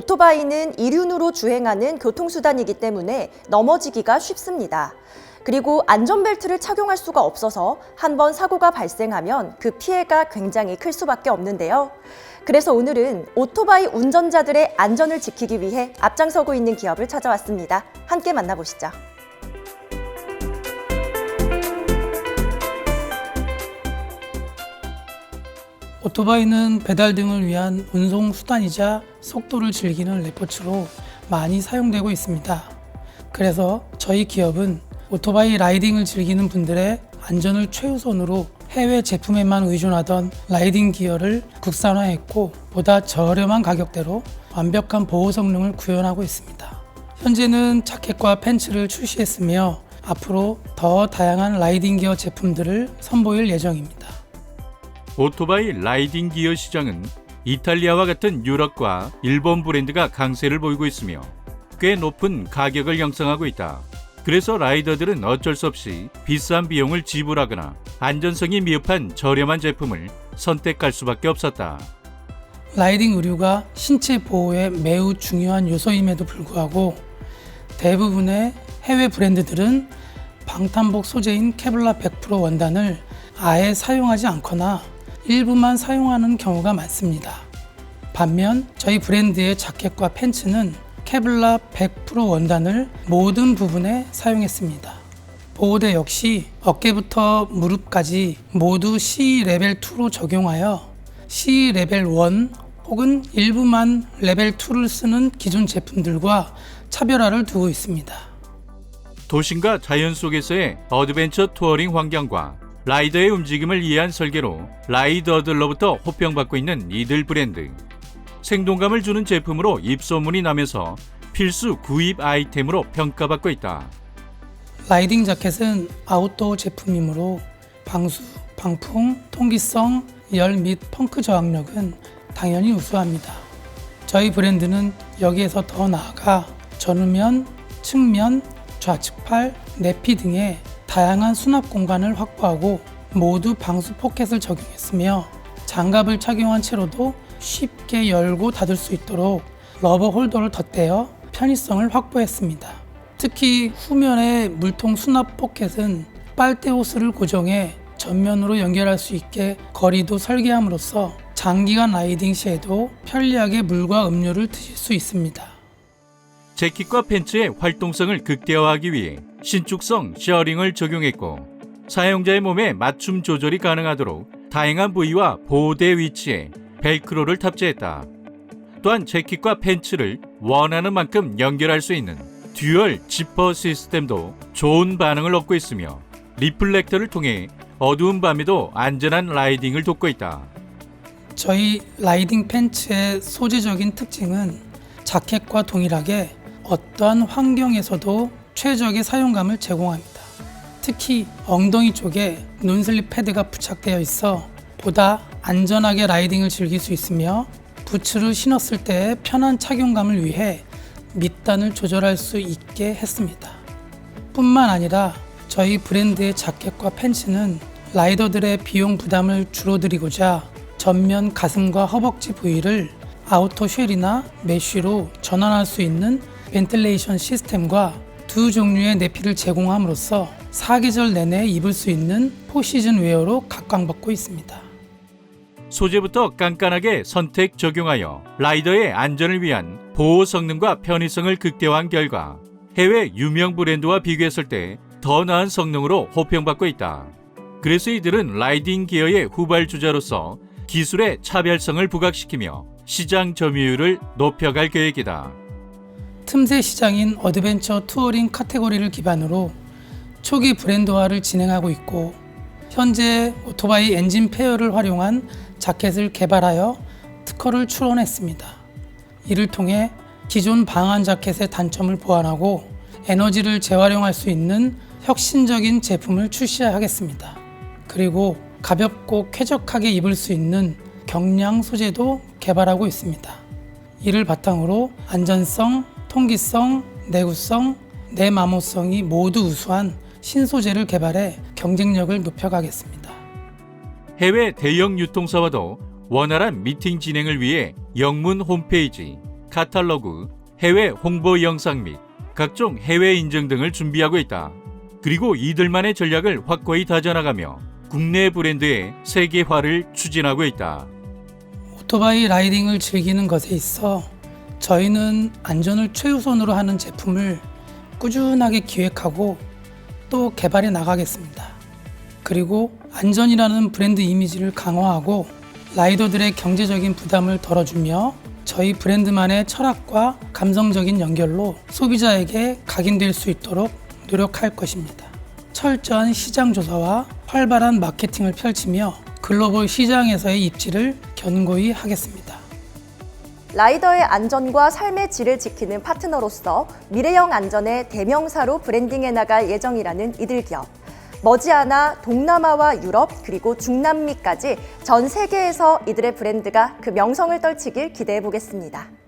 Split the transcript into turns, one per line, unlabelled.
오토바이는 이륜으로 주행하는 교통수단이기 때문에 넘어지기가 쉽습니다. 그리고 안전벨트를 착용할 수가 없어서 한 번 사고가 발생하면 그 피해가 굉장히 클 수밖에 없는데요. 그래서 오늘은 오토바이 운전자들의 안전을 지키기 위해 앞장서고 있는 기업을 찾아왔습니다. 함께 만나보시죠.
오토바이는 배달 등을 위한 운송 수단이자 속도를 즐기는 레포츠로 많이 사용되고 있습니다. 그래서 저희 기업은 오토바이 라이딩을 즐기는 분들의 안전을 최우선으로 해외 제품에만 의존하던 라이딩 기어를 국산화했고 보다 저렴한 가격대로 완벽한 보호 성능을 구현하고 있습니다. 현재는 자켓과 팬츠를 출시했으며 앞으로 더 다양한 라이딩 기어 제품들을 선보일 예정입니다.
오토바이 라이딩 기어 시장은 이탈리아와 같은 유럽과 일본 브랜드가 강세를 보이고 있으며 꽤 높은 가격을 형성하고 있다. 그래서 라이더들은 어쩔 수 없이 비싼 비용을 지불하거나 안전성이 미흡한 저렴한 제품을 선택할 수밖에 없었다.
라이딩 의류가 신체 보호에 매우 중요한 요소임에도 불구하고 대부분의 해외 브랜드들은 방탄복 소재인 케블라 100% 원단을 아예 사용하지 않거나 일부만 사용하는 경우가 많습니다. 반면 저희 브랜드의 자켓과 팬츠는 케블라 100% 원단을 모든 부분에 사용했습니다. 보호대 역시 어깨부터 무릎까지 모두 C 레벨 2로 적용하여 C 레벨 1 혹은 일부만 레벨 2를 쓰는 기존 제품들과 차별화를 두고 있습니다.
도심과 자연 속에서의 어드벤처 투어링 환경과 라이더의 움직임을 이해한 설계로 라이더들로부터 호평받고 있는 이들 브랜드. 생동감을 주는 제품으로 입소문이 나면서 필수 구입 아이템으로 평가받고 있다.
라이딩 자켓은 아웃도어 제품이므로 방수, 방풍, 통기성, 열 및 펑크 저항력은 당연히 우수합니다. 저희 브랜드는 여기에서 더 나아가 전후면, 측면, 좌측팔, 내피 등의 다양한 수납 공간을 확보하고 모두 방수 포켓을 적용했으며 장갑을 착용한 채로도 쉽게 열고 닫을 수 있도록 러버 홀더를 덧대어 편의성을 확보했습니다. 특히 후면의 물통 수납 포켓은 빨대 호스를 고정해 전면으로 연결할 수 있게 거리도 설계함으로써 장기간 라이딩 시에도 편리하게 물과 음료를 드실 수 있습니다.
재킷과 팬츠의 활동성을 극대화하기 위해 신축성 셔링을 적용했고 사용자의 몸에 맞춤 조절이 가능하도록 다양한 부위와 보호대 위치에 벨크로를 탑재했다. 또한 재킷과 팬츠를 원하는 만큼 연결할 수 있는 듀얼 지퍼 시스템도 좋은 반응을 얻고 있으며 리플렉터를 통해 어두운 밤에도 안전한 라이딩을 돕고 있다.
저희 라이딩 팬츠의 소재적인 특징은 자켓과 동일하게 어떠한 환경에서도 최적의 사용감을 제공합니다. 특히 엉덩이 쪽에 논슬립 패드가 부착되어 있어 보다 안전하게 라이딩을 즐길 수 있으며 부츠를 신었을 때의 편한 착용감을 위해 밑단을 조절할 수 있게 했습니다. 뿐만 아니라 저희 브랜드의 자켓과 팬츠는 라이더들의 비용 부담을 줄어들이고자 전면 가슴과 허벅지 부위를 아우터 쉘이나 메쉬로 전환할 수 있는 벤틀레이션 시스템과 두 종류의 내피를 제공함으로써 사계절 내내 입을 수 있는 포시즌 웨어로 각광받고 있습니다.
소재부터 깐깐하게 선택 적용하여 라이더의 안전을 위한 보호 성능과 편의성을 극대화한 결과 해외 유명 브랜드와 비교했을 때 더 나은 성능으로 호평받고 있다. 그래서 이들은 라이딩 기어의 후발주자로서 기술의 차별성을 부각시키며 시장 점유율을 높여갈 계획이다.
틈새 시장인 어드벤처 투어링 카테고리를 기반으로 초기 브랜드화를 진행하고 있고 현재 오토바이 엔진 페어를 활용한 자켓을 개발하여 특허를 출원했습니다. 이를 통해 기존 방한 자켓의 단점을 보완하고 에너지를 재활용할 수 있는 혁신적인 제품을 출시하겠습니다. 그리고 가볍고 쾌적하게 입을 수 있는 경량 소재도 개발하고 있습니다. 이를 바탕으로 안전성, 통기성, 내구성, 내마모성이 모두 우수한 신소재를 개발해 경쟁력을 높여가겠습니다.
해외 대형 유통사와도 원활한 미팅 진행을 위해 영문 홈페이지, 카탈로그, 해외 홍보 영상 및 각종 해외 인증 등을 준비하고 있다. 그리고 이들만의 전략을 확고히 다져나가며 국내 브랜드의 세계화를 추진하고 있다.
오토바이 라이딩을 즐기는 것에 있어 저희는 안전을 최우선으로 하는 제품을 꾸준하게 기획하고 또 개발해 나가겠습니다. 그리고 안전이라는 브랜드 이미지를 강화하고 라이더들의 경제적인 부담을 덜어주며 저희 브랜드만의 철학과 감성적인 연결로 소비자에게 각인될 수 있도록 노력할 것입니다. 철저한 시장 조사와 활발한 마케팅을 펼치며 글로벌 시장에서의 입지를 견고히 하겠습니다.
라이더의 안전과 삶의 질을 지키는 파트너로서 미래형 안전의 대명사로 브랜딩해 나갈 예정이라는 이들 기업. 머지않아 동남아와 유럽 그리고 중남미까지 전 세계에서 이들의 브랜드가 그 명성을 떨치길 기대해 보겠습니다.